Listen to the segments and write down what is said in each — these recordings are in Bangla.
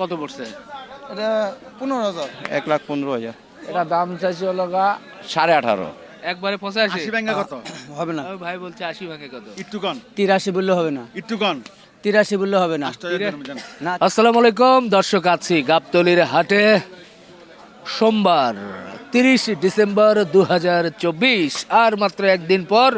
কত পড়ছে? এটা পনেরো হাজার। এক লাখ পনেরো হাজার। এটা দাম চাইছে হলো গা সাড়ে আঠারো। একবারে পঁচাশি। আশি ব্যাঙ্গা কত? হবে না। ভাই বলছে আশি ভাঙে কত? একটু কন। তিরাশি বললে হবে না। একটু কন। তিরাশি বললে হবে। না। আসসালামু আলাইকুম দর্শক আছি গাবতলির হাটে। সোমবার তিরিশ ডিসেম্বর দু হাজার চব্বিশ আর মাত্র একদিন পর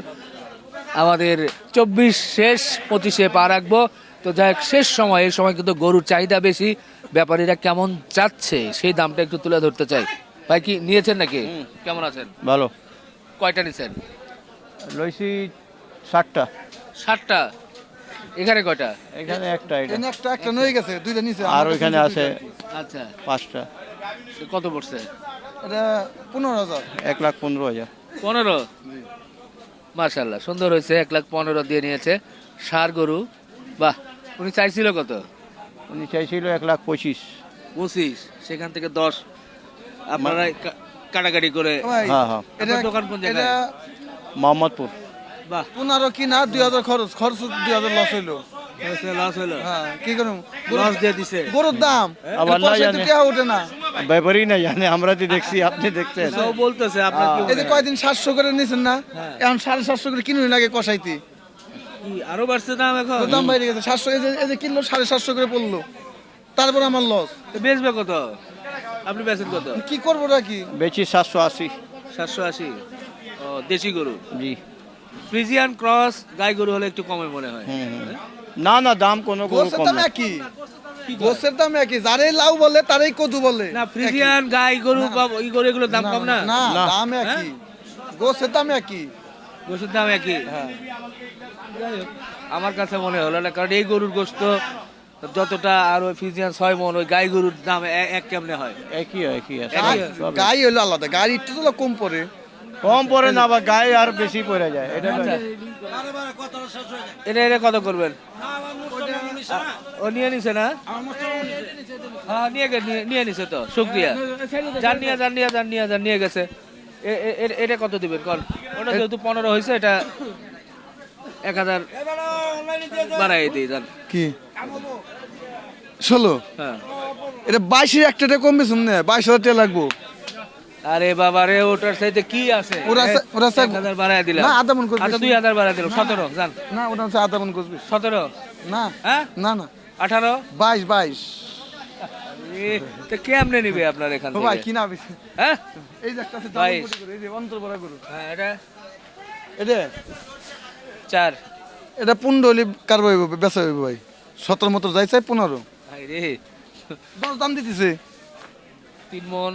আমাদের চব্বিশ শেষ পঁচিশে পা রাখব। তো যাই হোক শেষ সময় এই সময় কিন্তু গরুর চাহিদা বেশি ব্যাপারীরা কেমন চাচ্ছে সেই দামটা একটু তুলে ধরতে চাই। ভাই কি নিয়েছেন নাকি? কেমন আছেন? ভালো। কয়টা নিছেন? লইছি ষাটটা ষাটটা এখানে কয়টা? এখানে একটা এখানে একটা একটা নয়ে গেছে দুইটা নিচে আর ওইখানে আছে আচ্ছা। পাঁচটা। কত পড়ছে? এটা পনেরো হাজার। এক লাখ পনেরো হাজার। পনেরো? মার্শাল্লাহ সুন্দর হয়েছে এক লাখ পনেরো দিয়ে নিয়েছে সার গরু। বাহ উনি চাইছিল কত? উনি চাইছিল এক লাখ পঁচিশ। পঁচিশ সেখান থেকে দশ। আপনারা কাটাকাটি করে হ্যাঁ হ্যাঁ। এটা দোকান কোন জায়গায়? মোহাম্মদপুর। বাহ। পনেরো কিনা দুই হাজার খরচ। খরচ দুই হাজার লস হইল। লস হলো হ্যাঁ কি করুন লস দিয়ে দিছে। গরুর দাম। আবার এটা পয়সায় তো না জানে। কেউ ওঠে না। ব্যাপারই না জানে আমরা তো দেখছি আপনি দেখছেন। সব বলতেছে আপনার কি এই যে হয়? কয়দিন সাতশো করে নিছেন না এখন সাড়ে সাতশো করে কিনুন লাগে কষাইতে। কি আরও বাড়ছে দাম এখন? দাম বাইরে গেছে সাতশো এই যে কিনলো সাড়ে সাতশো করে পড়ল। তারপর আমার লস বেচবে কত? আপনি বেচেন কত? কি করব নাকি বেচি সাতশো আশি। সাতশো আশি? ও দেশি গরু? জি। ফ্রিজিয়ান ক্রস গাই গরু হলে একটু কমে মনে হয়। না না দাম কোনো গরু গোসের কম না। একই। গোসের দাম একই। যারাই লাউ বলে তারাই কদু বলে। না ফ্রিজিয়ান গাই গরু বা ওই গরু এগুলো দাম কম না? না না। দাম একই। গোসের দাম একই। গোষ্ঠের দাম একই। হ্যাঁ। যাই হোক, আমার কাছে মনে হলো না কারণ এই গরুর গোস্ত যতটা আর ওই ফিজিয়ান ছয় মন ওই গাই গরুর দাম এক কেমনে হয়? একই একই গাই হলো আলাদা গাড়ি একটু তো কম পড়ে। কম পড়ে না বা গায়ে আর বেশি পড়ে যায়। এটা আচ্ছা। এটা এটা কত করবেন? ও নিয়ে নিছে না? হ্যাঁ নিয়ে নিয়ে- নিছে তো শুক্রিয়া। যান নিয়ে যান নিয়ে যান নিয়ে যান নিয়ে গেছে। এটা কত দিবেন? কল ওটা যেহেতু পনেরো হয়েছে এটা এক হাজার বাড়াই দিই যান কি? ষোলো? হ্যাঁ। এটা বাইশের একটা কমবে শুনলে বাইশ হাজার টাকা লাগবো। আরে বাবা রে ওটার সাথে কি আছে? ওরা ওরা এক হাজার বাড়াই দিলাম। না, আধা মণ করে আচ্ছা। দুই হাজার বাড়াই দিলাম সতেরো জান। না ওটা হচ্ছে আধা মন করবে। সতেরো? না। হ্যাঁ? না না। আঠারো? বাইশ বাইশ। এ, তো কেমনে নিবে আপনার এখান ও ভাই কি না হ্যাঁ? এই যে একটা আছে বাইশ। করে, এই যে অন্তর বড় গরু। হ্যাঁ এটা? এটা চার। এটা পনেরো হলে কারবার হইব বেচা হইব ভাই। সতেরো মতো যাই চাই পনেরো রে। দশ দাম দিতেছে। তিন মন।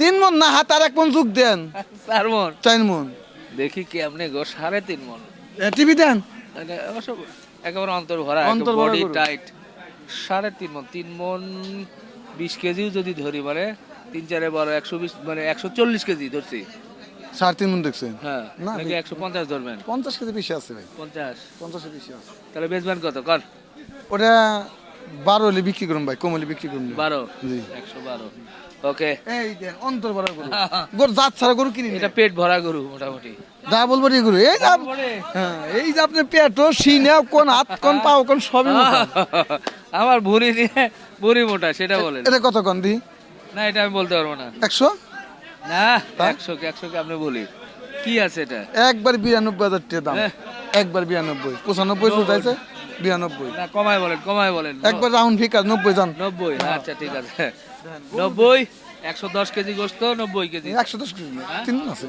তিন মন না হাত আর এক মন যুগ দেন। চার মন। চার মন। দেখি কেমনে গো সাড়ে তিন মন। টিভি দেন। একেবারে অন্তর ভরা অন্তর বডি টাইট সাড়ে তিন মন তিন মন বিশ কেজিও যদি ধরি মানে তিন চারে বারো একশো বিশ মানে একশো চল্লিশ কেজি ধরছি। সাড়ে তিন মন দেখছেন? হ্যাঁ না, একশো পঞ্চাশ ধরবেন। পঞ্চাশ কেজি বেশি আছে ভাই। পঞ্চাশ। পঞ্চাশের বেশি আছে। তাহলে বেচবেন কত? কর। ওটা বারো হলে বিক্রি করুন ভাই কম হলে বিক্রি করুন। বারো? জি। একশো বারো। ওকে। এই দেন অন্তর বড় গরু। গরু জাত ছাড়া গরু কিনি এটা পেট ভরা গরু মোটামুটি। দা বলব রে গরু এই যা হ্যাঁ এই যে আপনি পেটো সিনে কোন হাত কোন পাও কোন সবই। আমার ভুড়ি নিয়ে ভুড়ি মোটা সেটা বলেন। এটা কত দি? না এটা আমি বলতে পারব না। একশো? না একশো কে একশো কে আপনি বলি। কি আছে এটা? একবার বিরানব্বই হাজার টাকা দাম। হ্যাঁ। একবার বিরানব্বই। পঁচানব্বই শুধাইছে বিরানব্বই। না কমায় বলেন কমায় বলেন। একবার রাউন্ড ফিকার নব্বই জান। নব্বই আচ্ছা ঠিক আছে। নব্বই একশো দশ কেজি গোস্ত নব্বই কেজি। একশো দশ কেজি না, তিন আছে।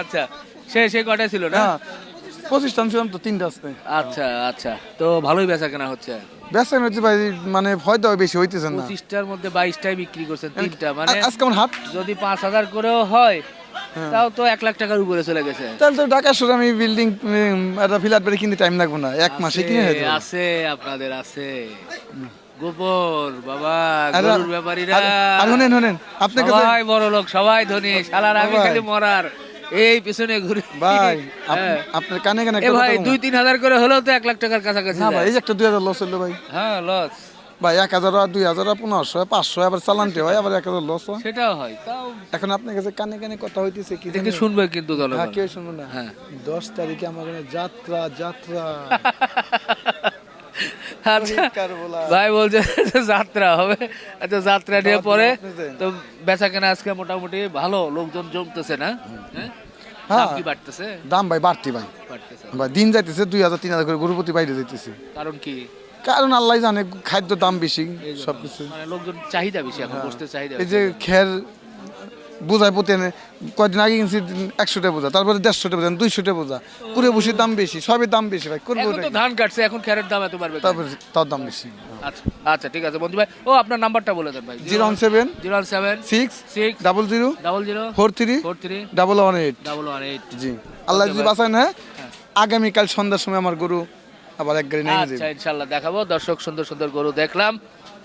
আচ্ছা সে সে কটা ছিল না? হ্যাঁ পঁচিশ টান ছিলাম তো তিনটা আছে আচ্ছা আচ্ছা তো ভালোই বেচা কেনা হচ্ছে ব্যবসা হচ্ছে ভাই মানে দেওয়া বেশি হইতেছে না পঁচিশটার মধ্যে বাইশটাই বিক্রি করছেন তিনটা মানে আজকে আমার হাট যদি পাঁচ হাজার করেও হয় হ্যাঁ। তাও তো এক লাখ টাকার উপরে চলে গেছে তাহলে তো ঢাকা শহরে আমি বিল্ডিং একটা ফ্ল্যাট বেড়ে কিনতে টাইম লাগবে না এক মাসে কিনে হয়ে আছে, আপনাদের আছে গোপর বাবা গরুর ব্যাপারীরা আর- শুনেন শুনেন আপনার সবাই বড় লোক সবাই ধনী শালার আমি খালি মরার এই পিছনে ঘুরে ভাই হ্যাঁ। আপনার কানে কানে এ ভাই দুই তিন হাজার করে হলেও তো এক লাখ টাকার কাছাকাছি না ভাই এই যে একটা দুই হাজার লস হলো ভাই। হ্যাঁ লস ভাই এক হাজার দুই হাজার পনেরোশো পাঁচশো আবার চালানটি হয় আবার এক হাজার লস হয়। সেটাও হয় তাও এখন আপনার কাছে কানে কানে কথা হইতেছে কি দেখে শুনবে কিন্তু হ্যাঁ কেউ শুনব না। হ্যাঁ। দশ তারিখে আমার যাত্রা যাত্রা। আচ্ছা ভাই বলছে যাত্রা হবে। আচ্ছা যাত্রা নিয়ে পরে তো বেচা কেনা আজকে মোটামুটি ভালো লোকজন জমতেছে না? হ্যাঁ? হ্যাঁ। দাম কি বাড়তেছে? দাম ভাই বাড়তি ভাই। ভাই দিন যাইতেছে দুই হাজার তিন হাজার করে গরুপতি বাইরে যাইতেছে। কারণ কি? কারণ আল্লাহ জানে খাদ্য দাম বেশি সবকিছু। মানে লোকজন চাহিদা বেশি এখন বসতে চাহিদা এই যে খের বোঝায় প্রতি এনে কয়দিন আগে কিনছি একশোটা বোঝা তারপরে দেড়শোটা বোঝা দুইশোটা বোঝা। কুড়ে বসির দাম বেশি সবই দাম বেশি ভাই করব ধান কাটছে এখন খেরের দাম এত বাড়বে? তারপরে তার দাম বেশি। আচ্ছা আচ্ছা ঠিক আছে বন্ধু ভাই। ও আপনার নাম্বারটা বলে দেন ভাই। Zero one seven zero one seven six six double zero double zero four three four three double one eight. Double one eight. জি। আল্লাহ যদি। বাঁচায় না আগামীকাল সন্ধ্যার সময় আমার গরু আবার এক গাড়ি নিয়ে আচ্ছা ইনশাল্লাহ দেখাবো। দর্শক সুন্দর সুন্দর গরু দেখলাম।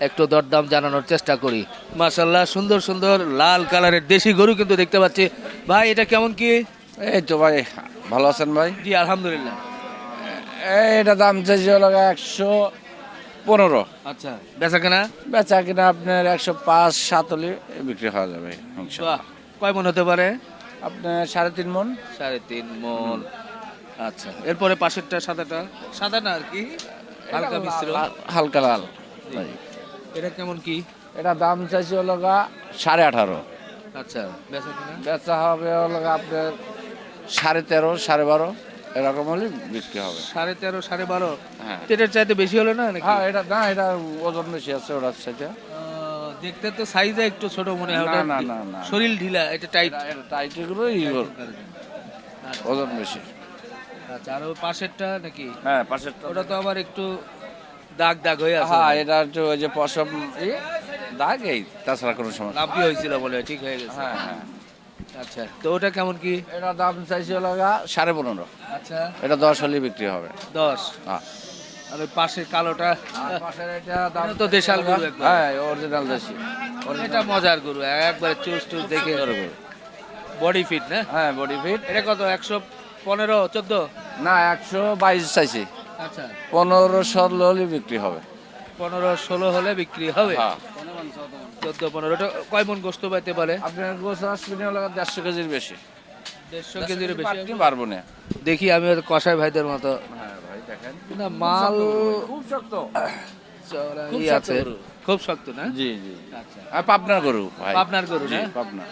একটু দরদাম জানানোর চেষ্টা করি। মাশাল্লাহ সুন্দর সুন্দর লাল কালারের দেশি গরু কিন্তু দেখতে পাচ্ছি। ভাই এটা কেমন কি? এই তো ভাই ভালো আছেন ভাই? জি আলহামদুলিল্লাহ। এটা দাম চাইছি হলো একশো পনেরো। আচ্ছা বেচা কেনা? বেচা কিনা আপনার একশো পাঁচ সাত হলে বিক্রি হওয়া যাবে। কয় মন হতে পারে? আপনার সাড়ে তিন মন। সাড়ে তিন মন। আচ্ছা এরপরে পাশেরটা সাদাটা? সাদা না আর কি? হালকা মিশ্র। হালকা লাল। এটা কেমন কি? এটা দাম চাইছি হলো গা সাড়ে আঠারো। আচ্ছা বেচা কেনা? বেচা হবে হলো আপনার সাড়ে তেরো সাড়ে বারো এরকম হলে বিক্রি হবে। সাড়ে তেরো সাড়ে বারো? হ্যাঁ। এটার চাইতে বেশি হলো না হ্যাঁ এটা না এটা ওজন বেশি আছে ওটার সাথে দেখতে তো সাইজে একটু ছোট মনে হয় না, না, না। শরীর ঢিলা এটা টাইট টাইটেরগুলো ইগোর ওজন বেশি। আচ্ছা আর ওই পাশেরটা নাকি? হ্যাঁ পাশের ওটা তো আবার একটু দাগ দাগ হয়ে আছে। হ্যাঁ এটা হচ্ছে ওই যে পশম দাগ এই তাছাড়া কোনো সমস্যা লাম্পি হয়েছিল বলে ঠিক হয়ে গেছে। হ্যাঁ হ্যাঁ। আচ্ছা তো ওটা কেমন কি? এটা দাম চাইছি হলো গা সাড়ে পনেরো। আচ্ছা। এটা দশ হলে বিক্রি হবে। দশ? হ্যাঁ। আর ওই পাশের কালোটা? পাশের এটা দাম তো দেশাল গরু হ্যাঁ অরিজিনাল দেশি। এটা মজার গরু একবারে চুস টুস দেখে বডি ফিট না? হ্যাঁ বডি ফিট। এটা কত একশো পনেরো চোদ্দ? না একশো বাইশ চাইছি। আচ্ছা। পনেরো ষোলো হলে বিক্রি হবে। পনেরো ষোলো হলে বিক্রি হবে? হ্যাঁ। চোদ্দ পনেরো এটা কয় মন গোস্ত পাইতে পারে? আপনার আসবেন হলো দেড়শো কেজির বেশি। দেড়শো কেজির বেশি পারব না। দেখি আমি কষাই ভাইদের মতো। হ্যাঁ ভাই দেখেন। না মাল খুব শক্ত খুব শক্ত। আছে। গরু। খুব শক্ত না? জি জি। আচ্ছা। পাবনার গরু পাবনার গরু না? পাবনা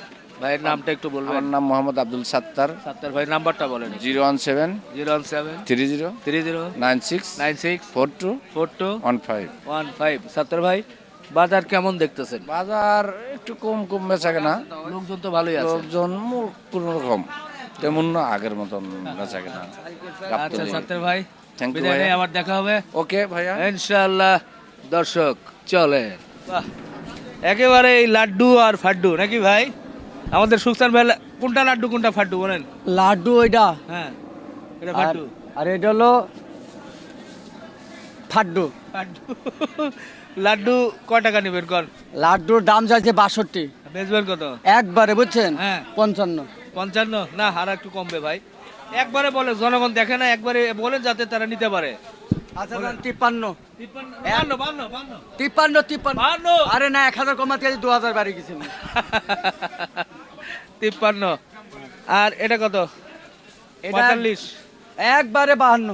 ভাইয়ের নামটা একটু বলবেন। আমার নাম মোহাম্মদ আব্দুল সাত্তার। সাত্তার ভাই নাম্বারটা বলেন। Zero one seven zero one seven three zero three zero nine six nine six four two four two one five. One five. Sattar ভাই বাজার কেমন দেখতেছেন? বাজার একটু কম কম বেচা কেনা। লোকজন তো ভালোই আছে। লোকজন কোন রকম। তেমন না আগের মতন বেচা কেনা। আচ্ছা সাত্তার ভাই বিদায় নেই, ভাইয়া। আবার দেখা হবে। ওকে ভাইয়া। ইনশাআল্লাহ দর্শক চলে বাহ একেবারে এই লাড্ডু আর ফাড্ডু নাকি ভাই? আমাদের সুখসান ভাই কোনটা লাড্ডু কোনটা ফাড্ডু বলেন? লাড্ডু ওইটা? হ্যাঁ এটা ফাড্ডু। আর এটা হলো ফাড্ডু। ফাড্ডু। লাড্ডু কয় টাকা নেবেন কর? লাড্ডুর দাম চাইছে বাষট্টি। বেচবেন কত? একবারে বুঝছেন? হ্যাঁ। পঞ্চান্ন। পঞ্চান্ন? না আর একটু কমবে ভাই। একবারে বলে জনগণ দেখে না একবারে বলেন যাতে তারা নিতে পারে। আচ্ছা তিপ্পান্ন। তিপ্পান্ন তিপ্পান্ন আরে না এক হাজার কমাতে দু হাজার বাড়ি গেছে। তিপ্পান্ন। আর এটা কত? পঁয়তাল্লিশ। একবারে বাহান্ন।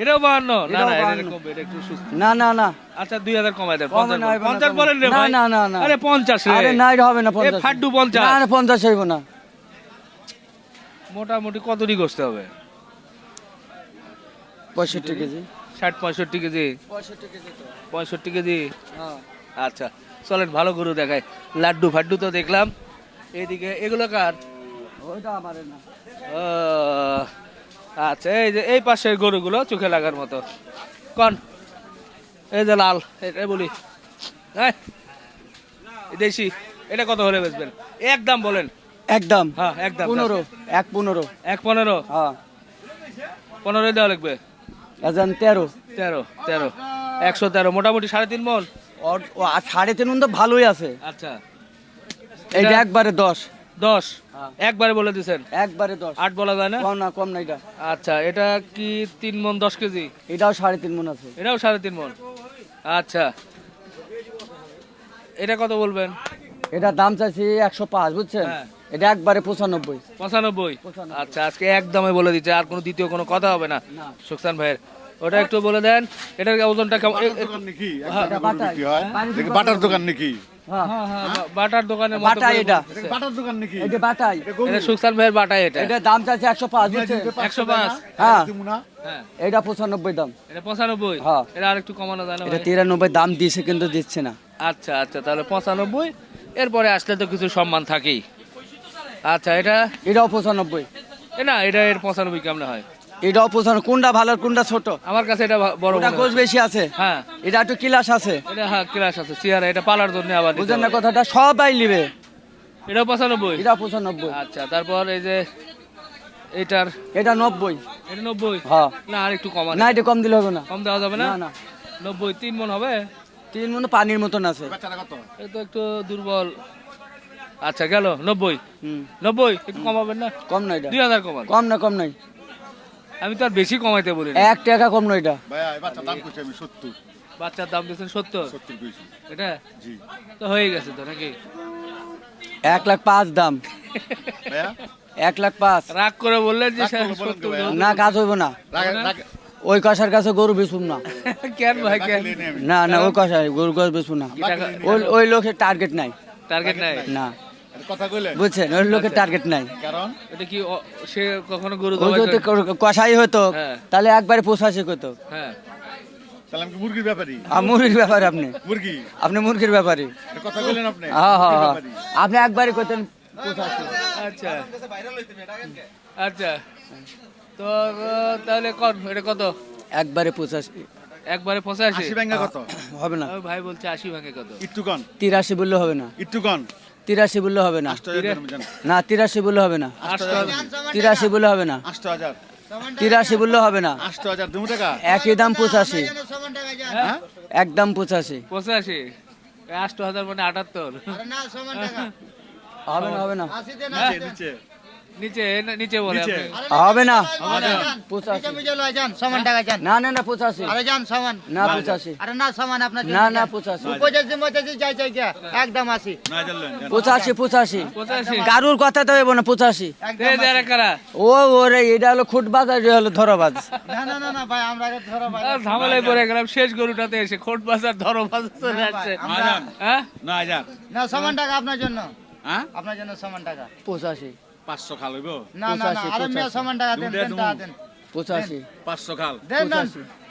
এটাও বাহান্ন? না না এটা কমবে এটা একটু সুস্থ। না না না। আচ্ছা দুই হাজার কমাই দেন পঞ্চাশ বলেন। না, পঞ্চাশ রে ভাই। না, না, না। আরে পঞ্চাশ আরে না এটা হবে না পঞ্চাশ। ফাড্ডু পঞ্চাশ। না না পঞ্চাশ হইব না। মোটামুটি করতে হবে? পঁয়ষট্টি কেজি। ষাট পঁয়ষট্টি কেজি। পঁয়ষট্টি কেজি পঁয়ষট্টি কেজি? হ্যাঁ। আচ্ছা চলেন ভালো গরু দেখায় লাড্ডু ফাড্ডু তো দেখলাম। এইদিকে এগুলো কার? ওইটা আমার না। আচ্ছা এই যে এই পাশের গরুগুলো চোখে লাগার মতো। কন এই যে লাল এটা বলি। এই দেশি এটা কত হলে বেচবেন? একদম বলেন। একদম হ্যাঁ একদম পনেরো এক পনেরো। এক পনেরো? হ্যাঁ। পনেরো দেওয়া লাগবে? এজন তেরো। তেরো তেরো। একশো তেরো মোটামুটি সাড়ে তিন মন? সাড়ে তিন মন তো ভালোই আছে। আচ্ছা। এটা- একবারে দশ। দশ। হ্যাঁ। একবারে বলে দিছেন? একবারে দশ। আট বলা যায় না? কম না কম না এটা। আচ্ছা এটা কি তিন মন দশ কেজি? এটাও সাড়ে তিন মন আছে। এটাও সাড়ে তিন মন আচ্ছা। এটা কত বলবেন? এটা দাম চাইছি একশো পাঁচ বুঝছেন? হ্যাঁ। এটা একবারে পঁচানব্বই। পঁচানব্বই। আচ্ছা আজকে একদমই বলে দিচ্ছে আর কোনো দ্বিতীয় কোনো কথা হবে না। সুকসান ভাইয়ের। ওটা একটু বলে দেন এটার ওজনটা কেমন? এ- দোকান নাকি? হ্যাঁ। হয় বাটার দোকান হ্যাঁ বাটার দোকানের মতো বাটা এটা। এটা বাটার দোকান নাকি? এটা বাটাই। এটা সুকসান ভাইয়ের বাটা এটা। এটা দাম চাইছে হ্যাঁ। হ্যাঁ। এটা পঁচানব্বই দাম। এটা পঁচানব্বই? হ্যাঁ। এটা আর একটু কমানো যায় না এটা দাম দিয়েছে কিন্তু দিচ্ছে না। আচ্ছা আচ্ছা তাহলে পঁচানব্বই। এরপরে আসলে তো কিছু সম্মান থাকেই। আচ্ছা এটা? এটাও পঁচানব্বই। এ না এটা এর পঁচানব্বই কেমন হয়? পঁচানব্বই কোনটা ভালো আর কোনটা ছোট? আমার কাছে এটা বড় ওটা বেশি আছে। হ্যাঁ। এটা একটু কিলাস আছে। এটা হ্যাঁ ক্লাস আছে চেয়ার এটা পালার জন্য আবার নিতে বুঝলেন না কথাটা সবাই নিবে। এটা পঁচানব্বই। এটা পঁচানব্বই। আচ্ছা তারপর এই যে এটার এটা নব্বই। এটা নব্বই? হ্যাঁ। না আর একটু কমান না এটা কম দিলে হবে না। কম দেওয়া যাবে না? না না। নব্বই তিন মন হবে? তিন মনে পানির মতন আছে। তো একটু দুর্বল। আচ্ছা গেল নব্বই। হুম। নব্বই একটু কমাবেন না? কম না এটা। দুই হাজার কমান কম না কম নাই আমি তো আর বেশি কমাইতে বলি এক টাকা কম নয় এটা। ভাইয়া দাম কইছি আমি সত্তর। বাচ্চার দাম দিয়েছেন সত্তর? সত্তর কইছি। এটা? জি। তো হয়ে গেছে তো নাকি? এক লাখ পাঁচ দাম। ভাইয়া? এক লাখ পাঁচ। রাগ করে বললেন যে। না কাজ হইব না। ওই কষার কাছে গরু বেচুম না। কেন ভাই কেন? না না ওই কষায় গরু গাছ বেচুম না। ওই ওই লোকের টার্গেট নাই। টার্গেট নাই? না। কথা কইলেন? বুঝছেন ওই লোকের টার্গেট নাই। কারণ? এটা কি সে কখনো গরু ওই যদি কষাই হতো। তাহলে একবারে পোষাশি করতো হ্যাঁ। তাহলে আমি মুরগির ব্যাপারী? আর মুরগির ব্যাপারে আপনি। মুরগি? আপনি মুরগির ব্যাপারে। কথা কইলেন আপনি? হ্যাঁ হ্যাঁ মুরগির হ্যাঁ। ব্যাপারী। আপনি একবারে করতেন পোষাশি আচ্ছা। আচ্ছা। তো তাহলে এটা কত? একবারে পঁচাশি একবারে পঁচাশি আশি ব্যাঙ্গা কত? হবে না। ভাই বলছে আশি ভাঙে কত? একটু কন? তিরাশি বললে হবে না। একটু কন? তিরাশি বললে হবে না। না তিরাশি বললে হবে না। আটশো তিরাশি বললে হবে না। তিরাশি বললে হবে না। একই দাম পঁচাশি। হ্যাঁ? একদম পঁচাশি। পঁচাশি? আষ্ট হাজার মানে আটাত্তর। হবে না হবে না। নিচে নিচে বলে হবে না। সমান টাকা যান। না না না পঁচাশি। আরে যান সমান। না পঁচাশি। আরে না সমান আপনার না না পঁচাশি। পঁচাশি পঁচাশি চাই চাই কে একদম আসি। পঁচাশি পঁচাশি। কারুর কথা তো হইব না পঁচাশি। ও ওরে এটা হলো খুট বাজার এটা হলো ধরবাজ। না না না না ভাই আমরা ধরো ঝামেলায় পড়ে গেলাম শেষ গরুটাতে এসে খুট বাজার ধরো বাজার চলে আসছে। না হ্যাঁ? না না সমান টাকা আপনার জন্য। হ্যাঁ? আপনার জন্য সমান টাকা। পঁচাশি। পাঁচশো খাল হইব? না না না আরে মিয়া সমান টাকা দেন দেন টাকা দেন। পঁচাশি। পাঁচশো খাল। দেন না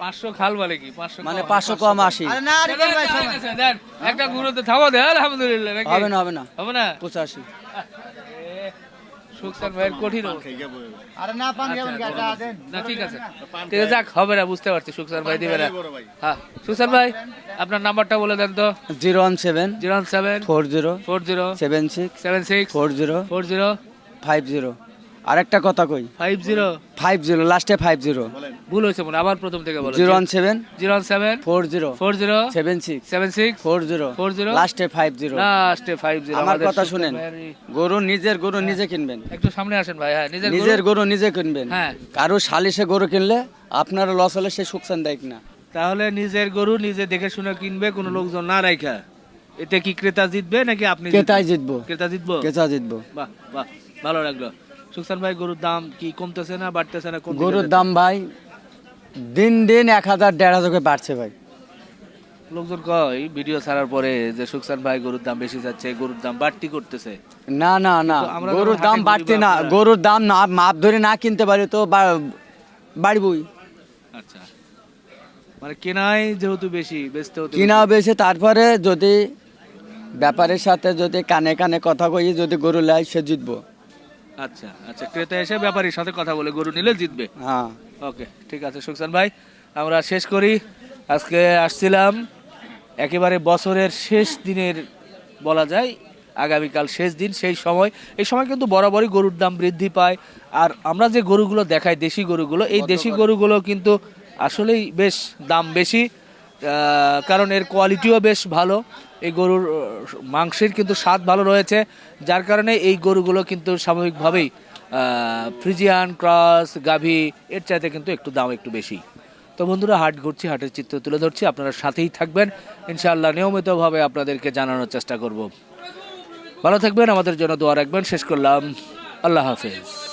পাঁচশো। খাল বলে কি? পাঁচশো মানে পাঁচশো কম আসি আরে না আরে ভাই সমান। দেন একটা গুরুতে থামো দে আলহামদুলিল্লাহ নাকি? হবে না হবে না। হবে না? পঁচাশি। সুলতান ভাইয়ের কঠিন আরে না পান খাবেন আচ্ছা, গাটা দেন। না ঠিক আছে। ঠিক যাক হবে না বুঝতে পারছি সুলতান ভাই দিবে না। হ্যাঁ সুলতান ভাই আপনার নাম্বারটা বলে দেন তো। 017 017 40 40 76 76 40 40 ফাইভ জিরো। আরেকটা কথা কই। Five zero? ফাইভ জিরো লাস্টে ফাইভ জিরো। ভুল হয়েছে মনে আবার প্রথম থেকে বলো। Zero one seven. Zero seven. Four zero. Four zero. Seven six. Seven six. Four zero. Four zero. লাস্টে ফাইভ জিরো। লাস্টে ফাইভ জিরো। আমার কথা শুনেন। গরু নিজের গরু নিজে কিনবেন। একটু সামনে আসেন ভাই হ্যাঁ নিজের নিজের গরু। নিজে কিনবেন। হ্যাঁ। কারও সালিশে গরু কিনলে আপনার লস হলে সে সুকসান দেয় না তাহলে নিজের গরু নিজে দেখে শুনে কিনবে কোনো লোকজন না রাখা এতে কি ক্রেতা জিতবে নাকি আপনি? কেতাই জিতবো। ক্রেতা জিতবো? কেচা জিতবো। বাহ বাহ। ভালো লাগল। সুখসান ভাই গরুর দাম কি কমতেছে না বাড়তেছে না গরুর দাম ভাই দিন দিন এক হাজার দেড় হাজার করে বাড়ছে ভাই। লোকজন কয় ভিডিও ছাড়ার পরে যে সুখসান ভাই গরুর দাম বেশি যাচ্ছে গরুর দাম বাড়তি করতেছে। না না না গরুর দাম বাড়তে না গরুর দাম না মাপ ধরে না কিনতে পারি তো বাড়বই। আচ্ছা। মানে কেনাই যেহেতু বেশি বেচতেও তো কিনা বেশি। তারপরে যদি ব্যাপারের সাথে যদি কানে কানে কথা কই যদি গরু লাই সে জিতবো। আচ্ছা আচ্ছা ক্রেতা এসে ব্যাপারীর সাথে কথা বলে গরু নিলে জিতবে। হ্যাঁ। ওকে ঠিক আছে সুকসান ভাই আমরা শেষ করি। আজকে আসছিলাম একেবারে বছরের শেষ দিনের বলা যায় আগামীকাল শেষ দিন সেই সময়। এই সময় কিন্তু বরাবরই গরুর দাম বৃদ্ধি পায়। আর আমরা যে গরুগুলো দেখাই দেশি গরুগুলো এই দেশি গরুগুলো কিন্তু আসলেই বেশ দাম বেশি। কারণ এর কোয়ালিটিও বেশ ভালো। এই গরুর মাংসের কিন্তু স্বাদ ভালো রয়েছে। যার কারণে এই গরুগুলো কিন্তু স্বাভাবিকভাবেই ফ্রিজিয়ান ক্রস গাভি এর চাইতে কিন্তু একটু দাম একটু বেশি। তো বন্ধুরা, হাট ঘুরছি, হাটের চিত্র তুলে ধরছি। আপনারা সাথেই থাকবেন। ইনশাআল্লাহ নিয়মিতভাবে আপনাদেরকে জানানোর চেষ্টা করব। ভালো থাকবেন, আমাদের জন্য দোয়া রাখবেন। শেষ করলাম। আল্লাহ হাফেজ।